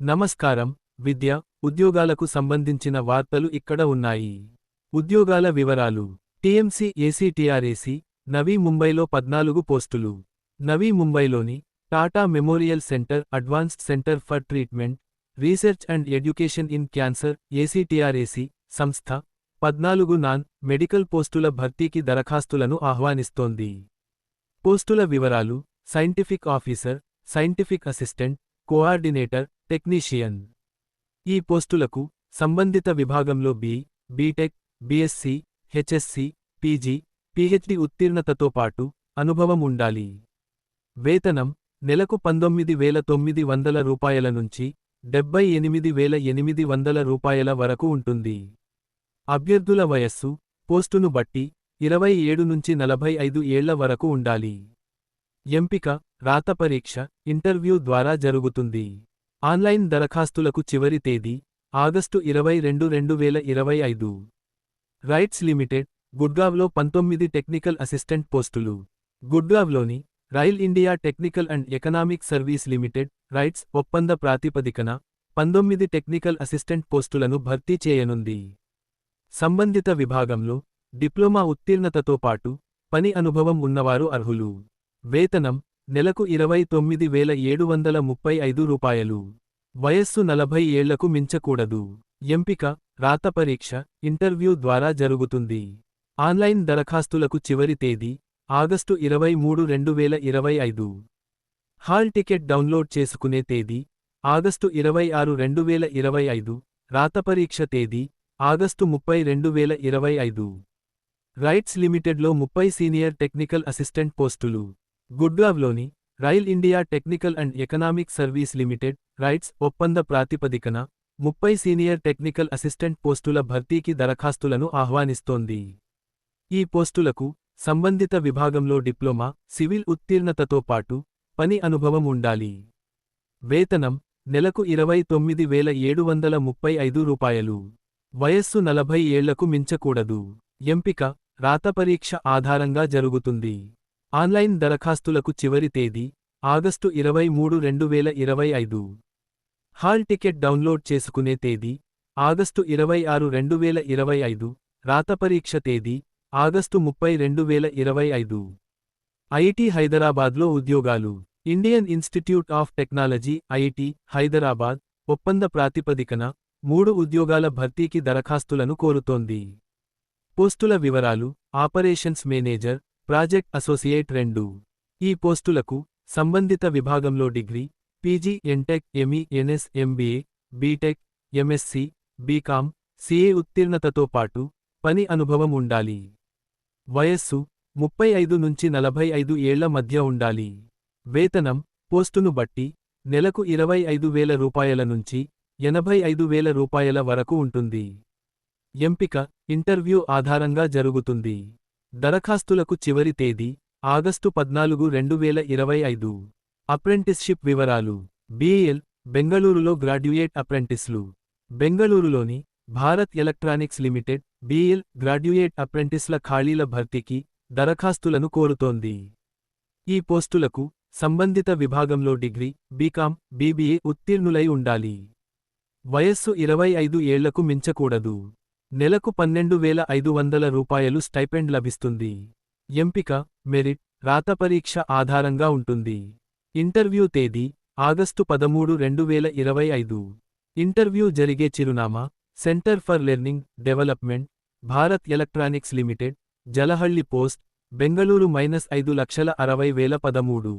నమస్కారం. విద్య ఉద్యోగాలకు సంబంధించిన వార్తలు ఇక్కడ ఉన్నాయి. ఉద్యోగాల వివరాలు. టీఎంసీ ఏసీటీఆర్ఏసీ నవీ ముంబైలో పద్నాలుగు పోస్టులు. నవీ ముంబైలోని Tata Memorial Centre Advanced Centre for Treatment Research and Education in Cancer ACTREC సంస్థ పద్నాలుగు నాన్ మెడికల్ పోస్టుల భర్తీకి దరఖాస్తులను ఆహ్వానిస్తోంది. పోస్టుల వివరాలు scientific officer scientific assistant coordinator technician. ఈ పోస్టులకు సంబంధిత విభాగంలో B BTech BSc HSC PG PhD ఉత్తీర్ణతతో పాటు అనుభవం ఉండాలి. వేతనం నెలకు పంతొమ్మిది వేల తొమ్మిది వందల రూపాయల నుంచి డెబ్బై ఎనిమిది వేల ఎనిమిది వందల రూపాయల వరకు ఉంటుంది. అభ్యర్థుల వయస్సు పోస్టును బట్టి ఇరవై ఏడు నుంచి నలభై ఐదు ఏళ్ళ వరకు ఉండాలి. ఎంపిక రాత పరీక్ష ఇంటర్వ్యూ ద్వారా జరుగుతుంది. ఆన్లైన్ దరఖాస్తులకు చివరి తేదీ ఆగస్టు ఇరవై రెండు రెండు వేల ఇరవై ఐదు. రైట్స్ లిమిటెడ్ గుడ్గావ్లో పంతొమ్మిది టెక్నికల్ అసిస్టెంట్ పోస్టులు. గుడ్గావ్లోని Rail India Technical and Economic Service Limited RITES ఒప్పంద ప్రాతిపదికన పంతొమ్మిది టెక్నికల్ అసిస్టెంట్ పోస్టులను భర్తీ చేయనుంది. సంబంధిత విభాగంలో డిప్లొమా ఉత్తీర్ణతతో పాటు పని అనుభవం ఉన్నవారు అర్హులు. వేతనం నెలకు ఇరవై తొమ్మిది వేల ఏడు వందల ముప్పై ఐదు రూపాయలు. వయస్సు నలభై ఏళ్ళకు మించకూడదు. ఎంపిక రాత పరీక్ష ఇంటర్వ్యూ ద్వారా జరుగుతుంది. ఆన్లైన్ దరఖాస్తులకు చివరి తేదీ ఆగస్టు ఇరవై మూడు రెండు వేల ఇరవై ఐదు. హాల్ టికెట్ డౌన్లోడ్ చేసుకునే తేదీ ఆగస్టు ఇరవై ఆరు రెండు వేల ఇరవై ఐదు. రాత పరీక్ష తేదీ ఆగస్టు ముప్పై రెండు వేల ఇరవై ఐదు. రైట్స్ లిమిటెడ్లో ముప్పై సీనియర్ టెక్నికల్ అసిస్టెంట్ పోస్టులు. గుడ్గావ్లోని Rail India Technical and Economic Service Limited RITES ఒప్పంద ప్రాతిపదికన ముప్పై సీనియర్ టెక్నికల్ అసిస్టెంట్ పోస్టుల భర్తీకి దరఖాస్తులను ఆహ్వానిస్తోంది. ఈ పోస్టులకు సంబంధిత విభాగంలో డిప్లొమా సివిల్ ఉత్తీర్ణతతో పాటు పని అనుభవం ఉండాలి. వేతనం నెలకు ఇరవై తొమ్మిది వేల ఏడు వందల ముప్పై ఐదు రూపాయలు. వయస్సు నలభై ఏళ్ళకు మించకూడదు. ఎంపిక రాత పరీక్ష ఆధారంగా జరుగుతుంది. ఆన్లైన్ దరఖాస్తులకు చివరి తేదీ ఆగస్టు ఇరవై మూడు రెండు వేల ఇరవై ఐదు. హాల్ టికెట్ డౌన్లోడ్ చేసుకునే తేదీ ఆగస్టు ఇరవై ఆరు రెండు వేల ఇరవై ఐదు. రాత పరీక్ష తేదీ ఆగస్టు ముప్పై రెండు వేల ఇరవై ఐదు. ఐఐటి హైదరాబాద్లో ఉద్యోగాలు. Indian Institute of Technology IIT Hyderabad ఒప్పంద ప్రాతిపదికన మూడు ఉద్యోగాల భర్తీకి దరఖాస్తులను కోరుతోంది. పోస్టుల వివరాలు ఆపరేషన్స్ మేనేజర్ ప్రాజెక్ట్ అసోసియేట్ రెండు. ఈ పోస్టులకు సంబంధిత విభాగంలో degree PG MTech ME NS MBA BTech MSc BCom CA ఉత్తీర్ణతతో పాటు పని అనుభవం ఉండాలి. వయస్సు ముప్పై ఐదు నుంచి నలభై ఐదు ఏళ్ళ మధ్య ఉండాలి. వేతనం పోస్టును బట్టి నెలకు ఇరవై ఐదు వేల రూపాయల నుంచి ఎనభై ఐదు వేల రూపాయల వరకు ఉంటుంది. ఎంపిక ఇంటర్వ్యూ ఆధారంగా జరుగుతుంది. దరఖాస్తులకు చివరి తేదీ ఆగస్టు పద్నాలుగు రెండు వేల ఇరవై ఐదు. అప్రెంటిస్షిప్ వివరాలు. బీఏఎల్ బెంగళూరులో గ్రాడ్యుయేట్ అప్రెంటిస్లు. బెంగళూరులోని Bharat Electronics Limited BL graduate అప్రెంటిస్ల ఖాళీల భర్తీకి దరఖాస్తులను కోరుతోంది. ఈ పోస్టులకు సంబంధిత విభాగంలో డిగ్రీ బీకాం బీబీఏ ఉత్తీర్ణులై ఉండాలి. వయస్సు ఇరవై ఐదు ఏళ్ళకు మించకూడదు. నెలకు పన్నెండు వేల ఐదు వందల రూపాయలు స్టైపెండ్ లభిస్తుంది. ఎంపిక మెరిట్ రాత పరీక్ష ఆధారంగా ఉంటుంది. ఇంటర్వ్యూ తేదీ ఆగస్టు పదమూడు రెండు వేల ఇరవై ఐదు. ఇంటర్వ్యూ జరిగే చిరునామా Centre for Learning Development Bharat Electronics Limited Jalahalli post Bengaluru minus ఐదు లక్షల అరవై వేల పదమూడు.